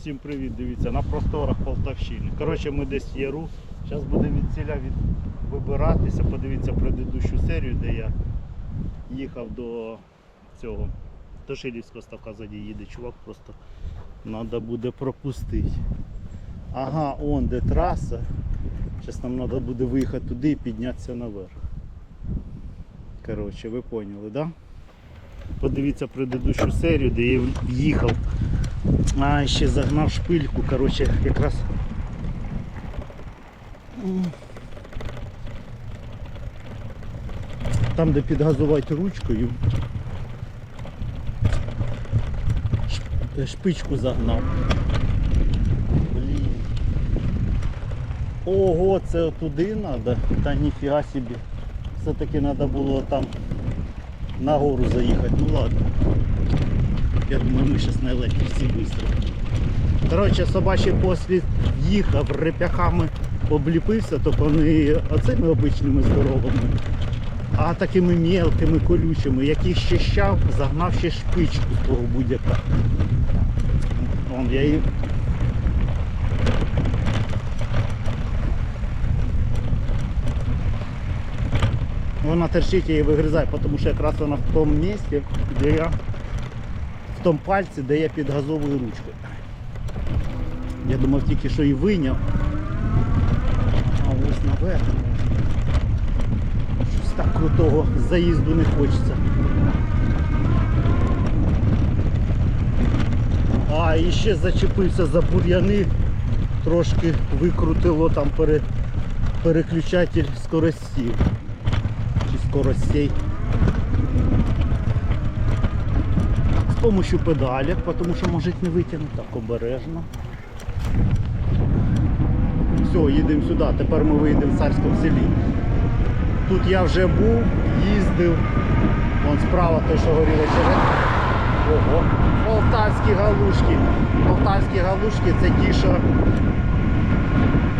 Всім привіт, дивіться, на просторах Полтавщини. Коротше, ми десь Яру. Зараз будемо від ціля від... вибиратися. Подивіться предыдущу серію, де я їхав до цього. Тошилівського ставка ззаді їде чувак, просто треба буде пропустити. Ага, он де траса. Зараз нам треба буде виїхати туди і піднятися наверх. Коротше, ви поняли, так? Да? Подивіться предыдущу серію, де я їхав. А, ще загнав шпильку, коротше, якраз. Там, де підгазувати ручкою. Шпичку загнав. Блін. Ого, це туди треба? Та ніфіга собі. Все-таки треба було там на гору заїхати. Ну ладно. Я думаю, ми зараз на електричці швидко. Коротше, собачий послід їхав, реп'яхами обліпився, тільки не оцими обичними здоровими, а такими мелкими, колючими, яких ще щав, загнав ще шпичку того будь-яка. Вон я її. Вона терчить її вигризає, тому що якраз вона в тому місці, де я в тому пальці, де я підгазовую ручкою. Я думав тільки що і виняв. А ось наверх. Щось так крутого заїзду не хочеться. А, і ще зачепився за бур'яни, трошки викрутило там пере, переключатель скоростів. Чи скоростей. З помощью педалек, тому що може не витягнути так обережно. Все, їдемо сюди. Тепер ми виїдемо в царському селі. Тут я вже був, їздив. Вон справа той, що горіло черед. Ого. Полтавські галушки. Полтавські галушки це ті, що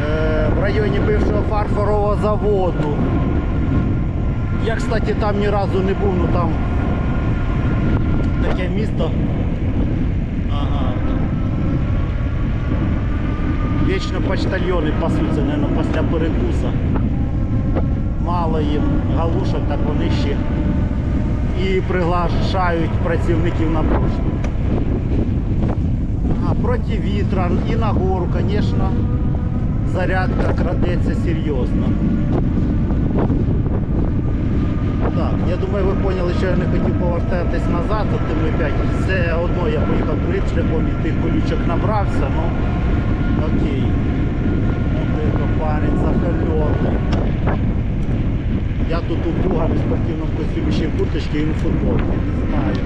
е, в районі бившого фарфорового заводу. Я, кстати, там ні разу не був, ну там таке місто. Ага. Вічно почтальйони пасуться, мабуть, після перекуса. Мало їм галушок, так вони ще і приглашають працівників на пошту. А проти вітра і на гору, звісно, зарядка крадеться серйозно. Ви поняли, що я не хотів повертатись назад, тим 5. Все одно я поїхав другим шляхом і тих колючок набрався, ну окей. Тихо, парень закальоний. Я тут у в спортивному костюмі ще й курточки і в футболці, не знаю.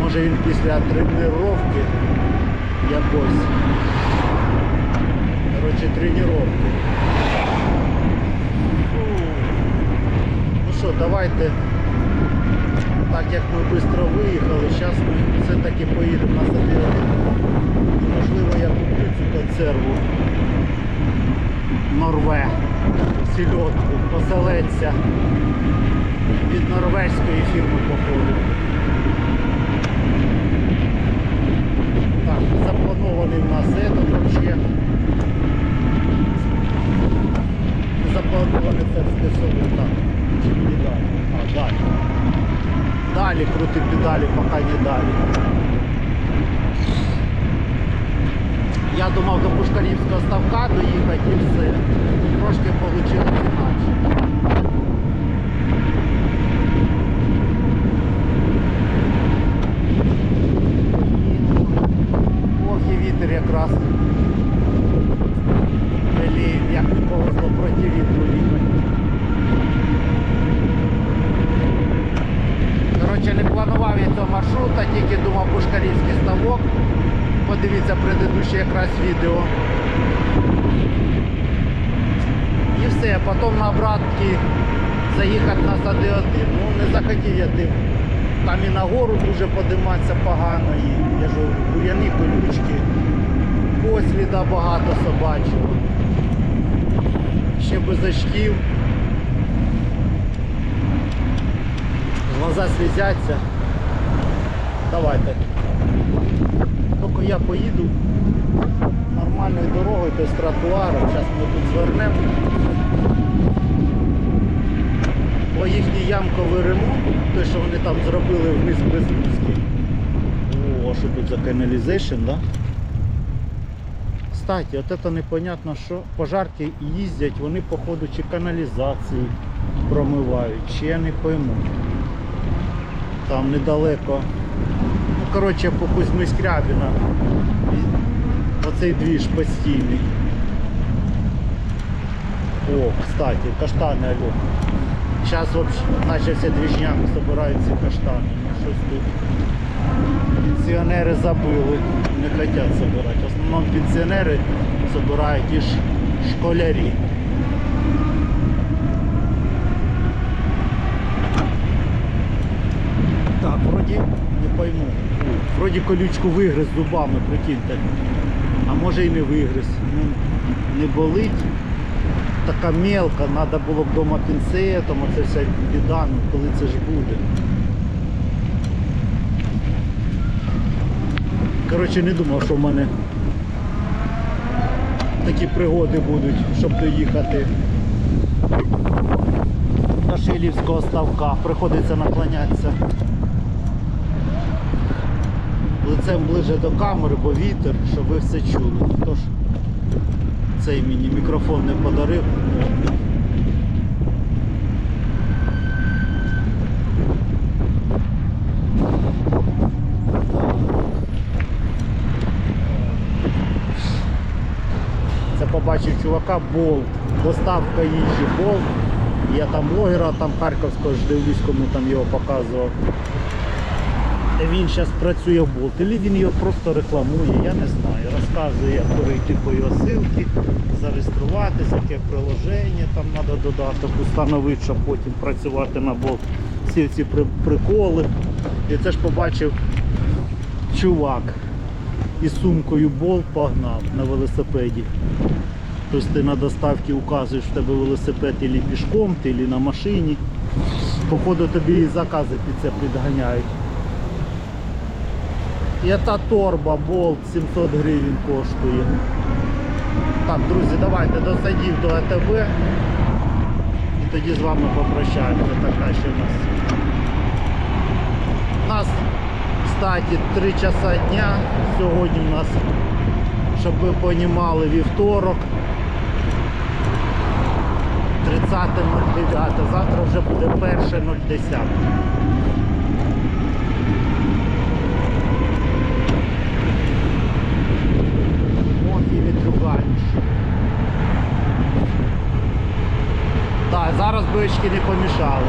Може він після тренування якось. Коротше, тренування. Ну що, давайте, так як ми швидко виїхали, зараз ми все-таки поїдемо на садили. Можливо, я куплю цю консерву Норве, сільотку, поселеться від норвезької фірми походу. Так, запланований в нас этот вообще. Запланований царське село. Так? А, далі. Далі крути педалі, поки не далі. Я думав до Пушкарівського ставка доїхати і все. Трошки вийшло інакше. Ох, і вітер якраз. Блін, як не повезло проти вітру їхати. Коротше, не планував я цього маршрута, тільки думав Пушкарівський ставок. Подивіться предыдущее якраз відео. І все, потім на обратки заїхати на сади один. Ну не захотів я тим. Там і на гору дуже подиматися погано. І я ж говорю, колючки, посліда багато собачого. Ще без очків. Глаза слізяться. Давайте. Тільки я поїду нормальною дорогою, тобто тротуаром. Зараз ми тут звернемо. Бо їхній ямковий ремонт, той, що вони там зробили вниз без Луцький. О, що тут за каналізейшн, да? Кстати, от це непонятно, що пожарки їздять, вони походу чи каналізації промивають, чи я не пойму. Там недалеко. Ну, коротше, по Кузьми І двіж постійний. О, кстати, каштани, алло. Зараз почався двіжняк, збирають ці каштани. Щось тут. Пенсіонери забили, не хочуть збирати. В основному пенсіонери збирають і школярі. Так, вроді не пойму. Ой, Вроді колючку вигриз зубами, прикиньте. Може і не вигриз. Ну, не болить. Така мелка, треба було б вдома пінцетом, оце вся біда, ну коли це ж буде. Коротше, не думав, що в мене такі пригоди будуть, щоб доїхати до Шилівського ставка. Приходиться наклонятися лицем ближе до камери, бо вітер, щоб ви все чули. Тож цей мені мікрофон не подарив. Це побачив чувака болт, доставка їжі болт. Я там блогера там харківського ж дивлюсь, кому там його показував. Він зараз працює в болт, або він його просто рекламує, я не знаю. Розказує, як перейти по його ссылці, зареєструватися, яке приложення там треба додаток, установити, щоб потім працювати на болт. Всі ці приколи. І це ж побачив чувак із сумкою болт погнав на велосипеді. Тобто ти на доставці указуєш в тебе велосипед або пішком, ти, або на машині. Походу тобі і закази під це підганяють. І та торба болт 700 гривень коштує. Так, друзі, давайте до садів до АТБ. І тоді з вами попрощаємося. Така ще в нас. У нас, кстати, 3 часа дня. Сьогодні у нас, щоб ви понімали, вівторок. 30.09. Завтра вже буде 1.010. Ох, і вітрюганіше. Так, зараз бички не помішали.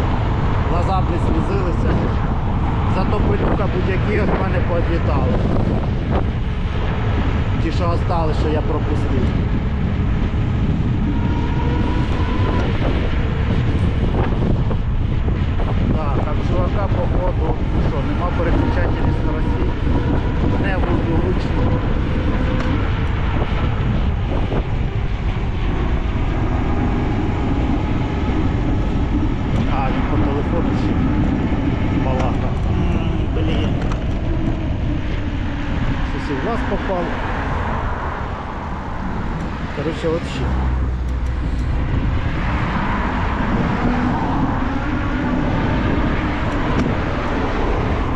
Глаза б не слізилися. Зато пилюка будь-які від мене подлітали. Ті, що остали, що я пропустив. Так, а чувака походу, що, нема переключателів скоростей. Не буду ручно. А, він по телефону ще балака. М, Блін. Попало. Короче, вообще.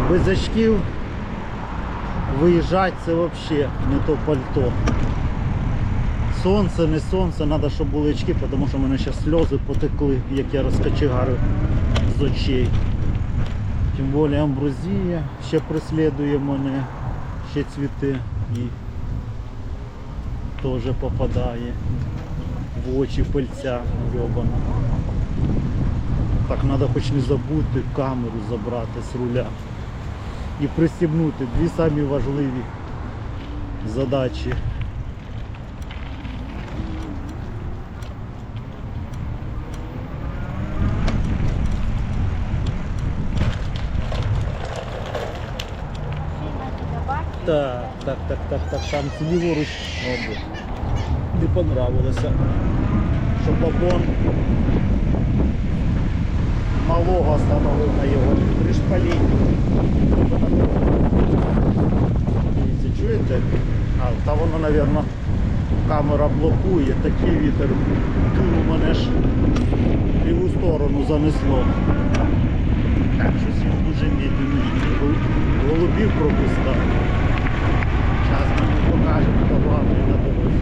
Без очків виїжджати це взагалі не то пальто. Сонце, не сонце, треба, щоб були очки, тому що в мене зараз сльози потекли, як я розкочегарив з очей. Тим більше амброзія ще преслідує мене, ще цвіте і теж попадає в очі пильця гребана. Так треба хоч не забути камеру забрати з руля і пристібнути дві самі важливі задачі. Так, так, так, так, так, там ліворуч. Не понравилося. Що бабон малого остановив на його три шпалі. Дивіться, чуєте? А, та воно, мабуть, камера блокує, такий вітер. Ту мене ж ліву сторону занесло. Так, щось він дуже медленно Голубів пропускав. Покаже, на дорозі.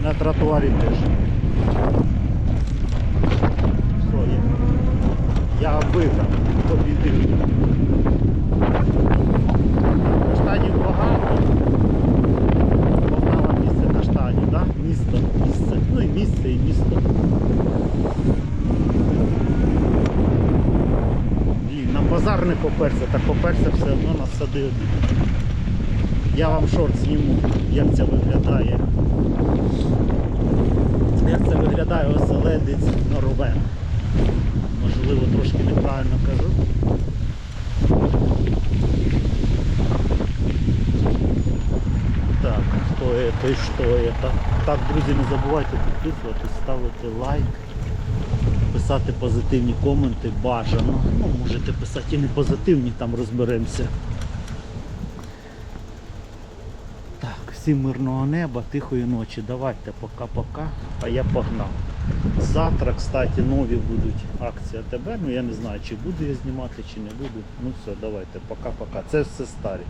І на тротуарі теж. Все, я, я виграв, побідив. Каштанів багато. Полтава місце каштанів, да? Місто, місце. Ну і місце, і місто. На базар не поперся, так поперся все одно на сади один. Я вам шорт зніму, як це виглядає. Як це виглядає оселедець Норовен. Можливо, трошки неправильно кажу. Так, хто це і що це. Так, друзі, не забувайте підписуватись, ставити лайк, писати позитивні коменти, бажано. Ну, можете писати і не позитивні, там розберемося. Так, всім мирного неба, тихої ночі. Давайте пока-пока. А я погнав. Завтра, кстати, нові будуть акції АТБ. Ну я не знаю, чи буду я знімати, чи не буду. Ну все, давайте, пока-пока. Це все старі.